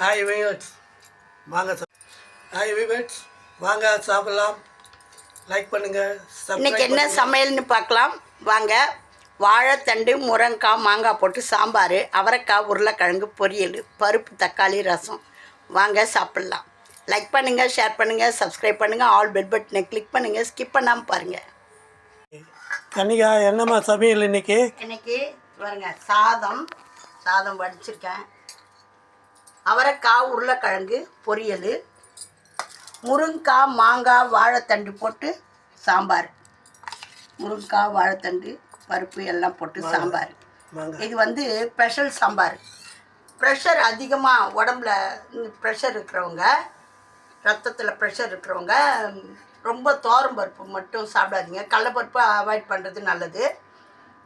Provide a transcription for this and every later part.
Hi விவேட்ஸ் வாங்க hi விவேட்ஸ் வாங்க சாப்பிடலாம். லைக் பண்ணுங்கள் இன்னைக்கு என்ன சமையல்னு பார்க்கலாம். வாங்க. வாழைத்தண்டு முருங்காய் மாங்காய் போட்டு சாம்பார் அவரைக்காய் உருளைக்கிழங்கு பொரியல் பருப்பு தக்காளி ரசம். வாங்க சாப்பிட்லாம். லைக் பண்ணுங்கள் ஷேர் பண்ணுங்கள் சப்ஸ்கிரைப் பண்ணுங்கள் ஆல் பெல் பட்டனை கிளிக் பண்ணுங்கள் ஸ்கிப் பண்ணாமல் பாருங்கள் கன்னிகா என்னம்மா சமையல் இன்னைக்கு? இன்னைக்கு பாருங்க சாதம். சாதம் வடிச்சிருக்கேன். அவரைக்காய் உருளைக்கிழங்கு பொரியல் முருங்காய் மாங்காய் வாழைத்தண்டு போட்டு சாம்பார். முருங்காய் வாழைத்தண்டு பருப்பு எல்லாம் போட்டு சாம்பார். இது வந்து ஸ்பெஷல் சாம்பார். ப்ரெஷர் அதிகமாக உடம்புல ப்ரெஷர் இருக்கிறவங்க ரத்தத்தில் ப்ரெஷர் இருக்கிறவங்க ரொம்ப தோரம் பருப்பு மட்டும் சாப்பிடாதீங்க. கடலப்பருப்பு அவாய்ட் பண்ணுறது நல்லது.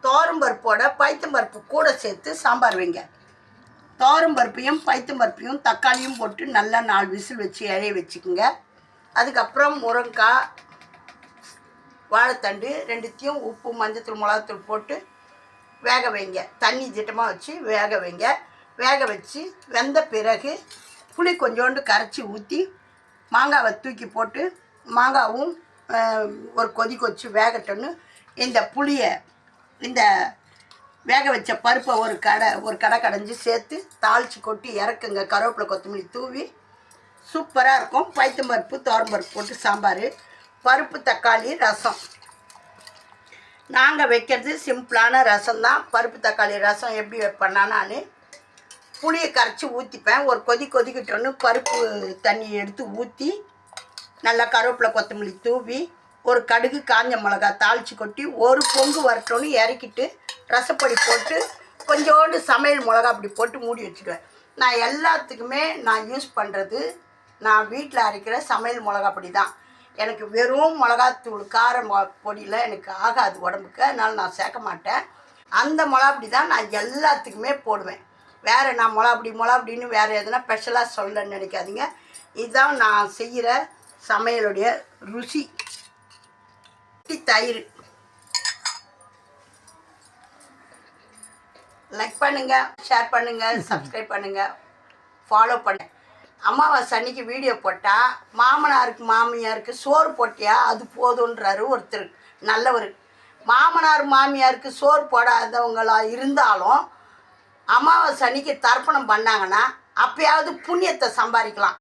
தோரம் பருப்போட பைத்தம் பருப்பு கூட சேர்த்து சாம்பார் வைங்க. தோரம் பருப்பையும் பைத்தம் பருப்பையும் தக்காளியும் போட்டு நல்லா நாலு விசில் வச்சு இழைய வச்சுக்கோங்க. அதுக்கப்புறம் முருங்காய் வாழைத்தண்டு ரெண்டுத்தையும் உப்பு மஞ்சத்தூள் மிளகாத்தூள் போட்டு வேக வைங்க. தண்ணி திட்டமாக வச்சு வேக வைங்க. வேக வச்சு வெந்த பிறகு புளி கொஞ்சோண்டு கரைச்சி ஊற்றி மாங்காவை தூக்கி போட்டு மாங்காவும் ஒரு கொதிக்க வச்சு வேகட்டோன்னு இந்த புளியை இந்த வேக வச்ச பருப்பை ஒரு கடை ஒரு கடை கடைஞ்சி சேர்த்து தாளித்து கொட்டி இறக்குங்க. கருவேப்பிலை கொத்தமல்லி தூவி சூப்பராக இருக்கும். பைத்தம் பருப்பு தோரம் பருப்பு போட்டு சாம்பார் பருப்பு தக்காளி ரசம். நாங்கள் வைக்கிறது சிம்பிளான ரசம் தான். பருப்பு தக்காளி ரசம் எப்படி வைப்பேன்னா நான் புளியை கரைச்சி ஊற்றிப்பேன் ஒரு கொதி கொதிக்கிட்டோன்னு பருப்பு தண்ணி எடுத்து ஊற்றி நல்லா கருவேப்பிலை கொத்தமல்லி தூவி ஒரு கடுகு காஞ்ச மிளகா தாளித்து கொட்டி ஒரு பொங்கு வரட்டோன்னு இறக்கிட்டு ரசப்பொடி போட்டு கொஞ்சோண்டு சமையல் மிளகா அப்படி போட்டு மூடி வச்சுடுவேன். நான் எல்லாத்துக்குமே நான் யூஸ் பண்ணுறது நான் வீட்டில் அரைக்கிற சமையல் மிளகா பொடி தான். எனக்கு வெறும் மிளகாத்தூள் காரம் பொடியில் எனக்கு ஆகாது உடம்புக்கு. அதனால் நான் சேர்க்க மாட்டேன். அந்த மிளகாப்பொடி தான் நான் எல்லாத்துக்குமே போடுவேன். வேறு நான் மிளகாப்பொடி மிளகாப்பொடின்னு வேறு எதுனா ஸ்பெஷலாக சொல்லணும்னு நினைக்காதீங்க. இதுதான் நான் செய்கிற சமையலுடைய ருசி. தயிர். லைக் பண்ணுங்க ஷேர் பண்ணுங்க சப்ஸ்கிரைப் பண்ணுங்க ஃபாலோ பண்ணு. அமாவாசை அன்னைக்கு வீடியோ போட்டால் மாமனாருக்கு மாமியாருக்கு சோறு போட்டியா? அது போதுன்றாரு ஒருத்தர் நல்லவர். மாமனார் மாமியாருக்கு சோறு போடாதவங்களா இருந்தாலும் அமாவாசை அன்னைக்கு தர்ப்பணம் பண்ணாங்கன்னா அப்பயாவது புண்ணியத்தை சம்பாதிக்கலாம்.